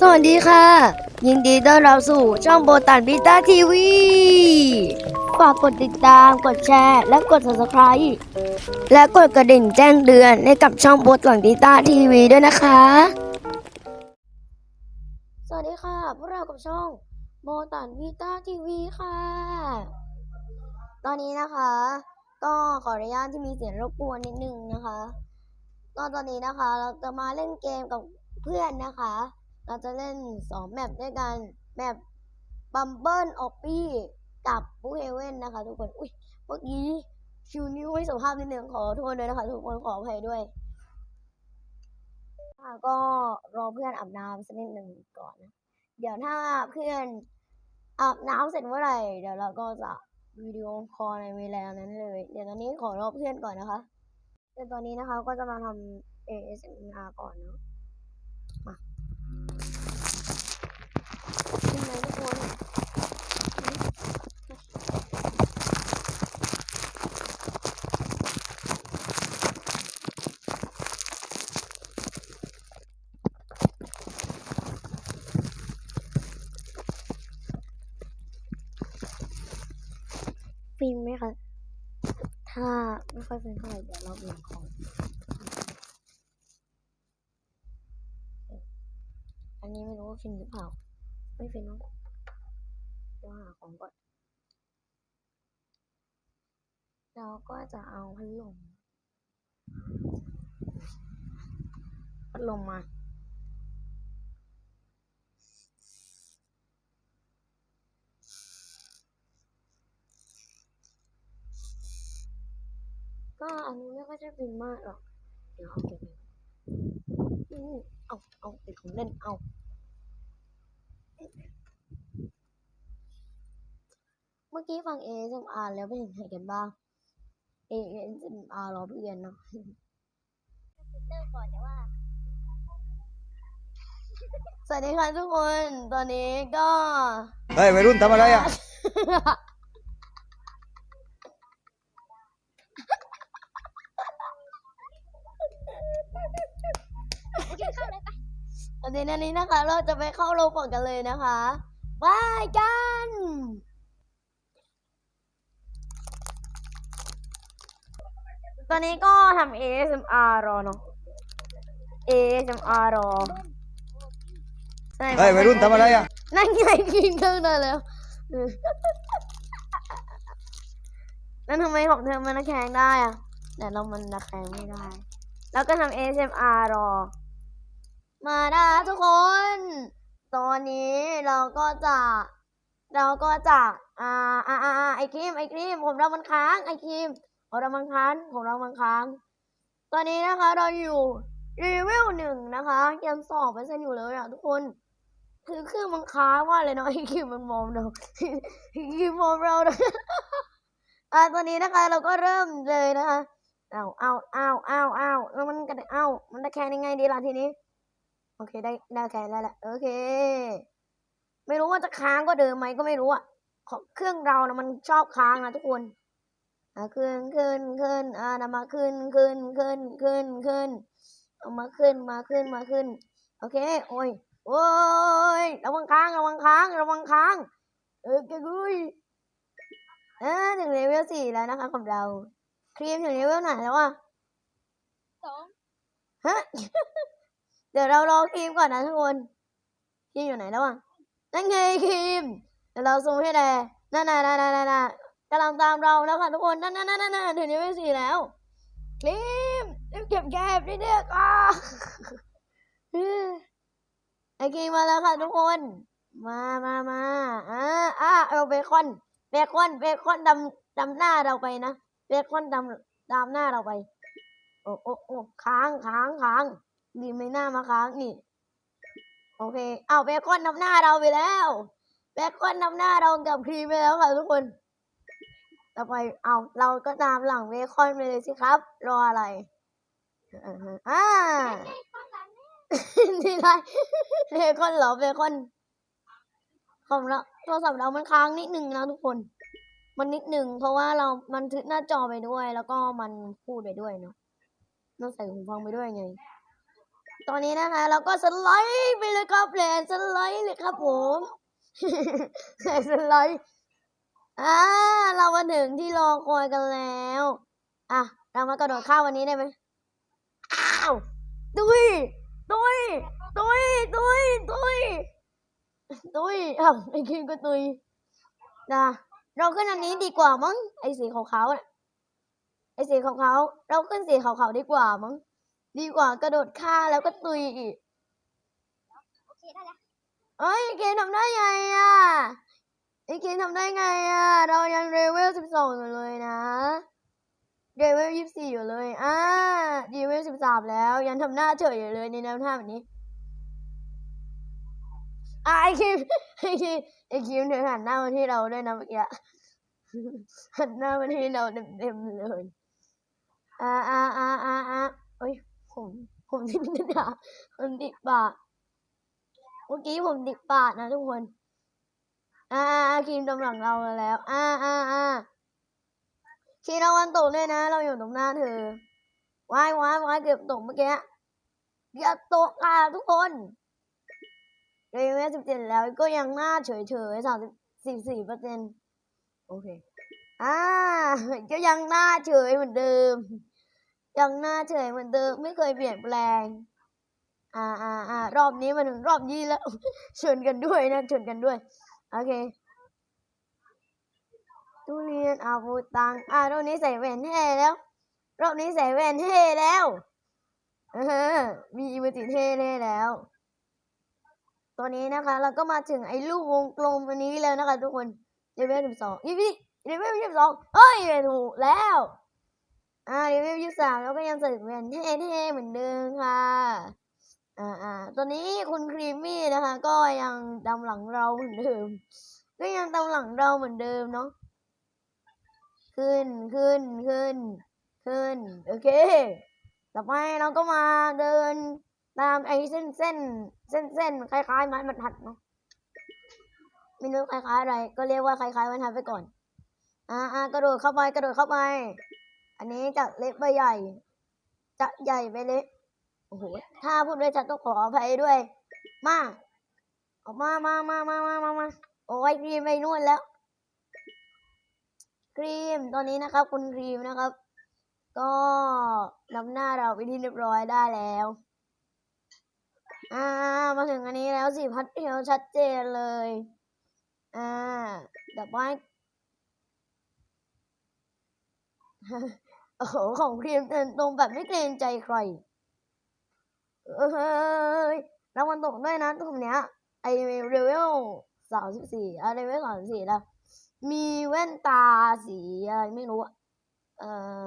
สวัสดีค่ะ ยินดีต้อนรับสู่ช่องโบตันพิต้าทีวีฝากกดติดตาม กดแชร์ และกด subscribe และกดกระดิ่งแจ้งเตือนให้กับช่องโบตันพิต้าทีวีด้วยนะคะ สวัสดีค่ะ พวกเรากับช่องโบตันพิต้าทีวีค่ะ ตอนนี้นะคะ ก็ขออนุญาตที่มีเสียงรบกวนนิดนึงนะคะ ก็ตอนนี้นะคะเราจะมาเล่นเกมกับเพื่อนนะคะ เราจะเล่นสองแมปด้วยกันแมปบัมเบิลออปปี้กับบูเฮเว่นนะคะ ทุกคน อุ้ยเมื่อกี้ชิวนิ้วไม่สุภาพนิดนึงขอโทษด้วยนะคะ ทุกคนขออภัยด้วยก็รอเพื่อนอาบน้ำสักนิดหนึ่งก่อนนะ เดี๋ยวถ้าเพื่อนอาบน้ำเสร็จเมื่อไหร่เดี๋ยวเราก็จะวิดีโอคอลในเวลานั้นเลย เดี๋ยวตอนนี้ขอรอเพื่อนก่อนนะคะเดี๋ยวตอนนี้นะคะก็จะมาทำ ASMR ก่อนเนาะ มาขึ้นไหมทุกคนฟิล์มไหมคะ ถ้าไม่ค่อยฟิล์มเท่าไหร่เดี๋ยวเราเปลี่ยนของ อันนี้ไม่รู้ว่าฟินหรือเปล่า ไม่ฟินมั้งเดี๋ยวหาของก่อน เราก็จะเอาพัดลมพัดลมมา ก็อันนี้ไม่ค่อยจะฟินมากหรอก เดี๋ยวเอาเก็บไว้อืมเอาเอาติดของเล่นเอาเมื่อกี้ฟัง ASMR แล้วเป็นยังไงกันบ้าง ASMR รอเพื่อนเนาะสวัสดีค่ะทุกคน ตอนนี้ก็ เฮ้ยวัยรุ่นทำอะไรอะ ตอนนี้อันนี้นะคะ เราจะไปเข้าโรงก่อนกันเลยนะคะไปกันตอนนี้ก็ทำ ASMR รอเนาะ ASMR รอใช่เฮ้ยวัยรุ่นทำอะไรอะ นั่นไงกินเครื่องได้แล้วเออนั่นทำไมของเธอมันระแคงได้อะแต่เรามันระแคงไม่ได้ แล้วก็ทำ ASMR รอ มาด้แล้วทุกคน ตอนนี้เราก็จะ เราก็จะอ่าอ่าอ่าอ่าไอครีมไอครีมผมเรามันค้างไอครีมของเรามันค้างของเรามันค้าง ตอนนี้นะคะเราอยู่รีเวลหนึ่งนะคะยังสองเปเซ็นอยู่เลยอะทุกคน คือเครื่องมันค้างมาเลยเนาะไอครีมมันมองเราไอครีมมองเรานะอ่าตอนนี้นะคะ เราก็เริ่มเลยนะคะเอาเอาเอาเอาเอาแล้วมันกระเอามันตะแคงยังไงดีล่ะทีนี้ โอเคได้ได้แค่แล้วแหละโอเค ไม่รู้ว่าจะค้างก็เดิมไหมก็ไม่รู้อะของเครื่องเรานะมันชอบค้างนะทุกคนอะขึ้นขึ้นขึ้นอ่านำมาขึ้นขึ้นขึ้นขึ้นขึ้นเอามาขึ้นมาขึ้นมาขึ้น โอเค โอ้ยโอ้ยระวังค้างระวังค้างระวังค้าง เออแกกุยเออถึงเลเวลสี่แล้วนะคะของเรา ครีมถึงเลเวลไหนแล้วอะสองฮะ เดี๋ยวเรารอครีมก่อนนะทุกคนครีมอยู่ไหนแล้วอะนั่นไงครีมเดี๋ยวเราซูมให้แลนั่นน่ะนั่นน่ะนั่นน่ะกำลังตามเราแล้วค่ะทุกคนนั่นนั่นนั่นนั่นถึงนี้ไม่สี่แล้วครีมเก็บแก็บนิดเดียวอะไอครีมมาแล้วค่ะทุกคน มามามาอ่าอ่าเอาเบคอนเบคอนเบคอนดำดำหน้าเราไปนะเบคอนดำดำหน้าเราไป โอ้โอ้โอ้ค้างค้างค้าง ดีไม่น่ามาค้างนี่ โอเค เอาเบคอนนำหน้าเราไปแล้วเบคอนนำหน้าเรากับครีมไปแล้วค่ะทุกคน ต่อไปเอาเราก็ตามหลังเบคอนไปเลยสิครับ รออะไรอ่าฮะนี่ได้เบคอนเหรอเบคอนของเราโทรศัพท์เรามันค้างนิดหนึ่งนะทุกคน มันนิดหนึ่งเพราะว่าเรา มันทึกหน้าจอไปด้วย แล้วก็มันพูดไปด้วยเนาะต้องใส่หูฟังไปด้วยไง ตอนนี้นะคะเราก็สไลด์ไปเลยครับแลนสไลด์เลยครับผมแลนสไลด์อ่าเรามาถึงที่รอคอยกันแล้ว อะเรามากระโดดข้ามวันนี้ได้ไหมอ้าวตุยตุยตุยตุยตุยตุยอ้าวไอ้คิมก็ตุยนะเราขึ้นอันนี้ดีกว่ามั้งไอ้สีขาวๆน่ะไอ้สีขาวๆเราขึ้นสีขาวๆดีกว่ามั้ง ดีกว่ากระโดดข้ามแล้วก็ตุยอีกโอเคได้แล้วเอ้ยไอ้เคนทำได้ไงอะไอ้เคนทำได้ไงอะ เรายังเลเวลสิบสองอยู่เลยนะเลเวลยี่สิบสี่อยู่เลย อ่าเลเวลสิบสามแล้ว ยังทำหน้าเฉยอยู่เลยในแนวท่าแบบนี้อะไอ้คิมไอ้คิมไอ้คิมเธอหันหน้ามาที่เราด้วยนะเมื่อกี้หันหน้ามาที่เราเต็มๆเลยอ่าอ่าอ่าอ่าอ่าเอ้ย ผม ผมติดกระดาษผมติดปากเมื่อกี้ผมติดปากนะทุกคน อ่าอ่าครีมตำหลังเราแล้ว อ่าอ่าอ่าครีมเราวันตกด้วยนะ เราอยู่ตรงหน้าเธอว้ายว้ายว้ายเกือบตกเมื่อกี้อย่าตกอะทุกคนเรเวลสิบเจ็ดแล้วก็ยังหน้าเฉยเฉยสามสิบสี่สี่เปอร์เซ็นต์โอเค อ่าก็ยังหน้าเฉยเหมือนเดิม ยังหน้าเฉยเหมือนเดิมไม่เคยเปลี่ยนแปลง อ่าอ่าอ่ารอบนี้มาถึงรอบยี่แล้วชวนกันด้วยนะชวนกันด้วย โอเคทุเรียนอาบูตัง อ่ารอบนี้ใส่แหวนเท่แล้ว รอบนี้ใส่แหวนเท่แล้วอมีอีเมจิเท่เท่แล้ว ตัวนี้นะคะ เราก็มาถึงไอ้ลูกวงกลมอันนี้แล้วนะคะ ทุกคนเลเวลสิบสองยี่สิบเลเวลยี่สิบสองเอ้ยถูกแล้ว อ่าเลเวยี่สิบสามเราก็ยังใส่แหวนเท่ๆเหมือนเดิมค่ะ อ่าอ่าตอนนี้คุณครีมมี่นะคะ ก็ยังตามหลังเราเหมือนเดิม ก็ยังตามหลังเราเหมือนเดิมเนาะ ขึ้นขึ้นขึ้น ขึ้น โอเค ต่อไปเราก็มาเดินตามไอ้เส้นเส้นเส้นเส้นคล้ายๆไม้บรรทัดเนาะไม่รู้คล้ายๆอะไร ก็เรียกว่าคล้ายๆไม้บรรทัดไปก่อน อ่าอ่ากระโดดเข้าไปกระโดดเข้าไป อันนี้จากเล็กไปใหญ่จะใหญ่ไปเล็ก โอ้โห ถ้าพูดด้วยจะต้องขออภัยด้วย มาออกมามามามามามามาโอ้ยครีมไปนู่นแล้ว ครีม ตอนนี้นะครับ คุณครีมนะครับ ก็นำหน้าเราไปที่เรียบร้อยได้แล้ว อ่า มาถึงอันนี้แล้วสิพัดเทลชัดเจนเลย อ่าแต่ว่า โอ้โหของครีมเดินตรงแบบไม่เกรงใจใครเอ้ยรางวัลตกด้วยนะตรงเนี้ยไอเรเวลสามสิบสี่อะเรเวลสามสิบสี่แล้ว มีแว่นตาสีอะไรไม่รู้อะเออ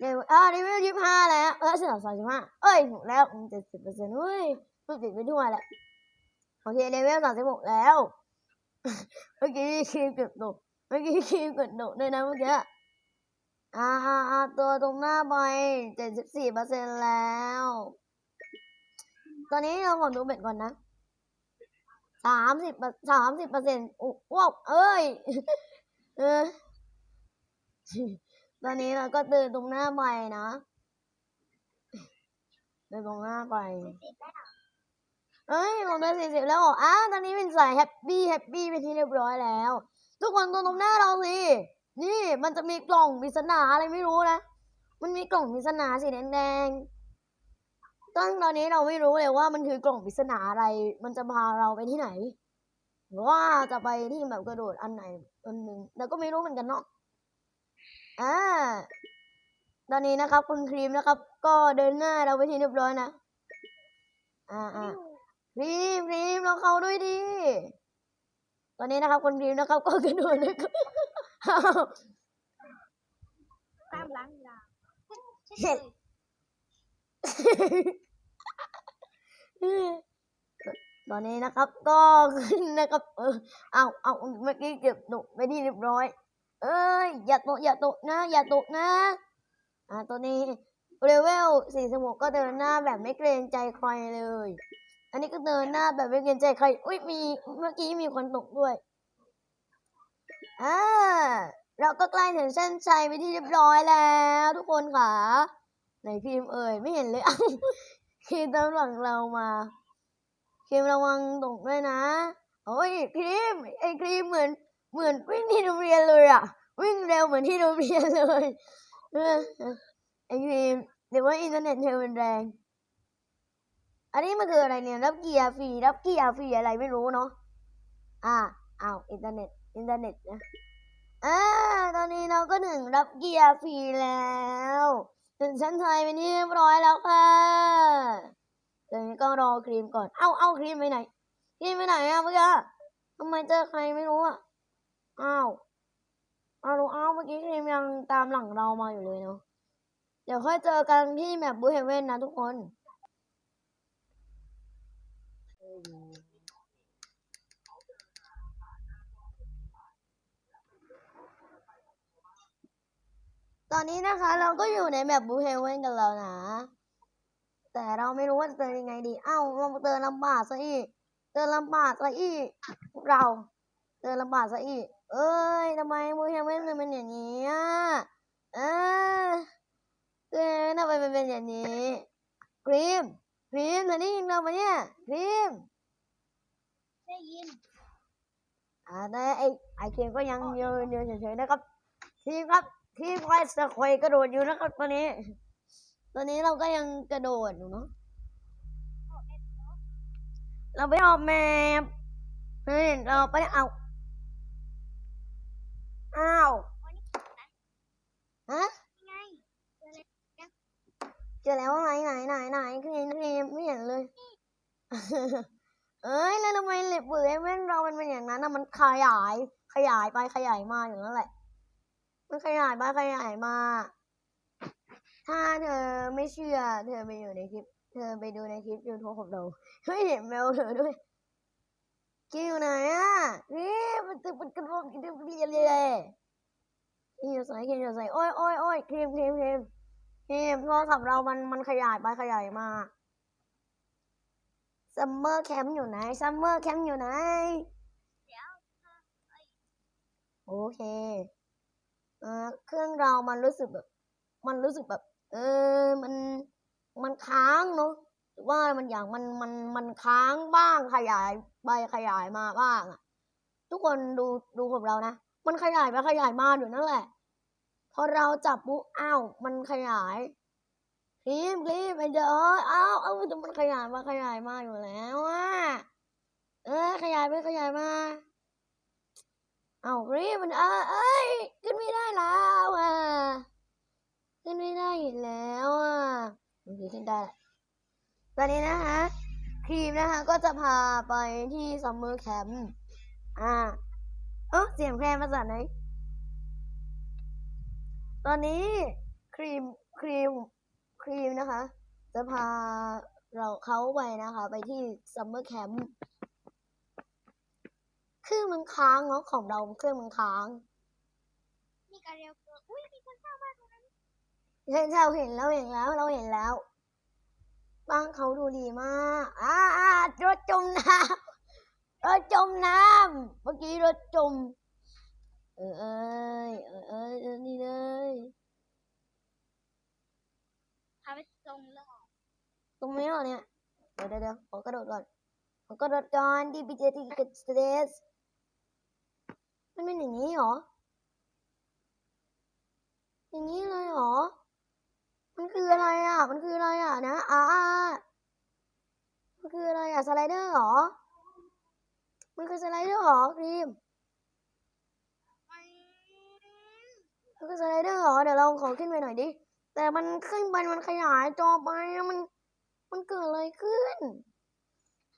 เรเวลอ่าเรเวลยี่สิบห้าแล้วเออสามสามสิบห้าเอ้ยถูกแล้วเจ็ดสิบเปอร์เซ็นต์เฮ้ยพูดผิดไปทั่วแหละโอเคเรเวลสามสิบหกแล้ว เมื่อกี้ครีมเกือบตกเมื่อกี้ครีมเกือบตกด้วยนะเมื่อกี้ อ่าอาอาตัวตรงหน้าใบเจ็ดสิบสี่เปอร์เซ็นต์แล้ว ตอนนี้เราขอดูเบ็ดก่อนนะสามสิบสามสิบเปอร์เซ็นต์ว้าวเอ้ย เออ ตอนนี้เราก็เดินตรงหน้าใบนะเดินตรงหน้าไปเอ้ยลงได้สี่สิบแล้วอะตอนนี้เป็นสายแฮปปี้แฮปปี้เป็นที่เรียบร้อยแล้ว ทุกคนดูตรงหน้าเราสิ นี่มันจะมีกล่องปริศนาอะไรไม่รู้นะ มันมีกล่องปริศนาสีแดงๆตั้งตอนนี้เราไม่รู้เลยว่ามันคือกล่องปริศนาอะไร มันจะพาเราไปที่ไหนหรือว่าจะไปที่แบบกระโดดอันไหนอันหนึ่งเราก็ไม่รู้เหมือนกันเนาะอ่าตอนนี้นะครับ คุณครีมนะครับ ก็เดินหน้าเราไปที่เรียบร้อยนะอ่าอ่าครีมครีมเราเข้าด้วยดิตอนนี้นะครับคุณครีมนะครับ ก็กระโดดนะครับ ตามล้างยาตอนนี้นะครับ ก็ขึ้นนะครับ เออเอาเอาเมื่อกี้เก็บตกไปที่เรียบร้อย เอ้ยอย่าตกอย่าตกนะ อย่าตกนะ อ่าตอนนี้เลเวลสี่สมก็เดินหน้าแบบไม่เกรงใจใครเลย อันนี้ก็เดินหน้าแบบไม่เกรงใจใคร อุ้ยมีเมื่อกี้มีคนตกด้วย อ่าเราก็ใกล้ถึงเส้นชัยไปที่เรียบร้อยแล้ว ทุกคนค่ะไหนพิมเอ่ยไม่เห็นเลยเอ้าครีมตามหลังเรามาครีมระวังตกด้วยนะโอ้ยครีมไอ้ครีมเหมือนเหมือนวิ่งที่โรงเรียนเลยอะ วิ่งเร็วเหมือนที่โรงเรียนเลยเออไอ้ครีมหรือว่าอินเทอร์เน็ตเธอมันแรง อันนี้มันคืออะไรเนี่ย รับเกียร์ฟรีรับเกียร์ฟรีอะไรไม่รู้เนาะอ่าอ้าวอินเทอร์เน็ต อินเทอร์เน็ตนะอ่าตอนนี้เราก็ถึงรับเกียร์ฟรีแล้วถึงชั้นไทยเป็นที่เรียบร้อยแล้วค่ะเดี๋ยวนี้ก็รอครีมก่อน เอ้าเอ้าครีมไปไหนครีมไปไหนอะเมื่อกี้ทำไมเจอใครไม่รู้อะอ้าวอ้าวอ้าวเมื่อกี้ครีมยังตามหลังเรามาอยู่เลยเนาะเดี๋ยวค่อยเจอกันที่แมปบูเฮเว่นนะทุกคน ตอนนี้นะคะเราก็อยู่ในแมปบูเฮเว่นกันแล้วนะ แต่เราไม่รู้ว่าจะเดินยังไงดี เอ้าเราเดินลำบากซะอีกเดินลำบากซะอีกพวกเราเดินลำบากซะอีก เอ้ยทำไมบูเฮเว่นมันเป็นอย่างนี้อะเออเอ้ยทำไมมันเป็นอย่างนี้ครีมครีมเธอได้ยินเราไหมเนี่ยครีมได้ยินอ่าแต่ไอไอครีมก็ยังยืนยืนเฉยๆนะครับทีมครับ ทีมไวสควอยกระโดดอยู่นะครับตอนนี้ ตอนนี้เราก็ยังกระโดดอยู่เนาะเราไปออกแมปเฮ้ยเราไปเอาอ้าวฮะเจอแล้วไหนไหนไหนไหนครีมครไม่เห็นเลยเอ้ยแล้วทำไมเล็บเบื่อเว้นเรามันเป็นอย่างนั้นนะมันขยาย ขยายไปขยายมาอย่างนั้นแหละ มันขยายไปขยายมา ถ้าเธอไม่เชื่อ เธอไปอยู่ในคลิป เธอไปดูในคลิปยูทูบของเราเฮ้ยเห็นแมวเธอด้วยคิวไหนอะนี่มันตึกมันกระโดดกระโดดเรียนเลยคิวใส่คิวใส่โอ้ยโอ้ยโอ้ยครีมครีมครีมครีมโทรศัพท์เรามันมันขยายไปขยายมาซัมเมอร์แคมป์อยู่ไหนซัมเมอร์แคมป์อยู่ไหนโอเค อเครื่องเรามันรู้สึกแบบ มันรู้สึกแบบ เออ มัน มันค้างเนาะหรือว่ามันอย่างมันมันมันค้างบ้างขยายไปขยายมาบ้างอะทุกคนดูดูของเรานะ มันขยายไปขยายมาอยู่นั่นแหละ พอเราจับปุ๊บอ้าวมันขยายคลิปคลิปไปเจออ้าวเอ้าแต่มันขยายมาขยายมาอยู่แล้วอะเออขยายไปขยายมา เอารีบมันเออเอ้ยขึ้นไม่ได้แล้วอะขึ้นไม่ได้อีกแล้วอะโอเคขึ้นได้ตอนนี้นะคะครีมนะคะก็จะพาไปที่ซัมเมอร์แคมป์อ่าเออเสียงแพรมาจากไหน ตอนนี้ครีมครีมครีมนะคะ จะพาเราเขาไปนะคะ ไปที่ซัมเมอร์แคมป์ เครื่องมันค้างเนาะของเราเครื่องมันค้างมีการเรียกเกิดอุ้ยมีคนสร้างบ้านตรงนั้นเห็นเราเห็นแล้วเห็นแล้วเราเห็นแล้ว บ้านเขาดูดีมากอ่าอ่ารถจมน้ำรถจมน้ำเมื่อกี้รถจม เออเอยเออเอยเออนี่เลยพาไปตรงแล้วตรงนี้เหรอเนี่ยเดี๋ยวเดี๋ยวเดี๋ยวขอกระโดดก่อนขอกระโดดก่อนดีพีเจทีกิสเตส มันเป็นอย่างนี้เหรอ อย่างนี้เลยเหรอ มันคืออะไรอะ มันคืออะไรอะนะอ่ามันคืออะไรอะสไลเดอร์เหรอ มันคือสไลเดอร์เหรอครีมมันคือสไลเดอร์เหรอ เดี๋ยวเราขอขึ้นไปหน่อยดิ แต่มันขึ้นไปมันขยายจอไปมัน มันเกิดอะไรขึ้น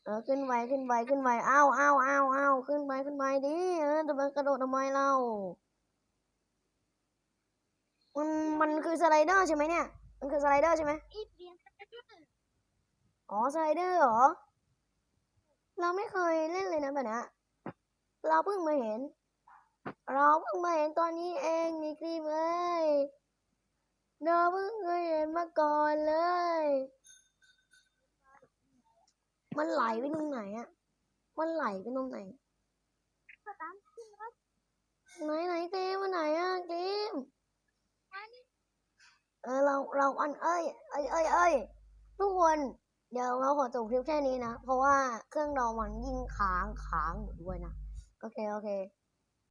เออขึ้นไปขึ้นไปขึ้นไปอ้าวอ้าวอ้าวอ้าวขึ้นไปขึ้นไปดิเออจะมากระโดดทำไมเรามันมันคือสไลเดอร์ใช่ไหมเนี่ย มันคือสไลเดอร์ใช่ไหมอีเรียนอ๋อสไลเดอร์เหรอ เราไม่เคยเล่นเลยนะแบบเนี้ยเราเพิ่งมาเห็น เราเพิ่งมาเห็นตอนนี้เองนี่ครีมเอ้ยเราเพิ่งเคยเห็นมาก่อนเลย มันไหลไปตรงไหนอะมันไหลไปตรงไหนไหนไหนเกมมันไหนอะเกมเออเราเราอันเอ้ยเอ้ยเอ้ยเอ้ยทุกคนเดี๋ยวเราขอจบคลิปแค่นี้นะ เพราะว่าเครื่องเรามันยิ่งค้างค้างอยู่ด้วยนะ โอเค โอเค